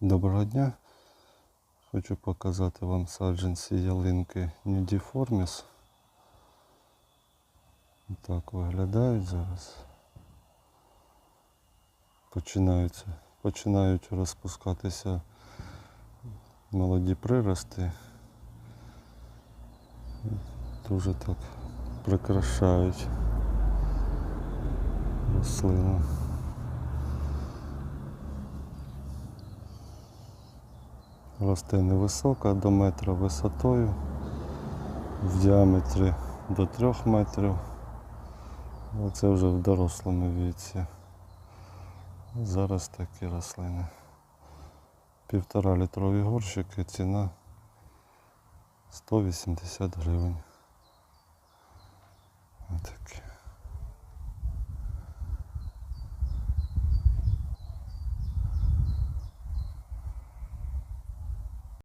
Доброго дня. Хочу показати вам саджанці ялинки Нюдіформіс. Так виглядають зараз. Починаються, починають розпускатися молоді прирости. Дуже так прикрашають рослину. Росте невисока, до метра висотою, в діаметрі до трьох метрів. Оце вже в дорослому віці. Зараз такі рослини. Півтора літрові горщики, ціна 180 гривень.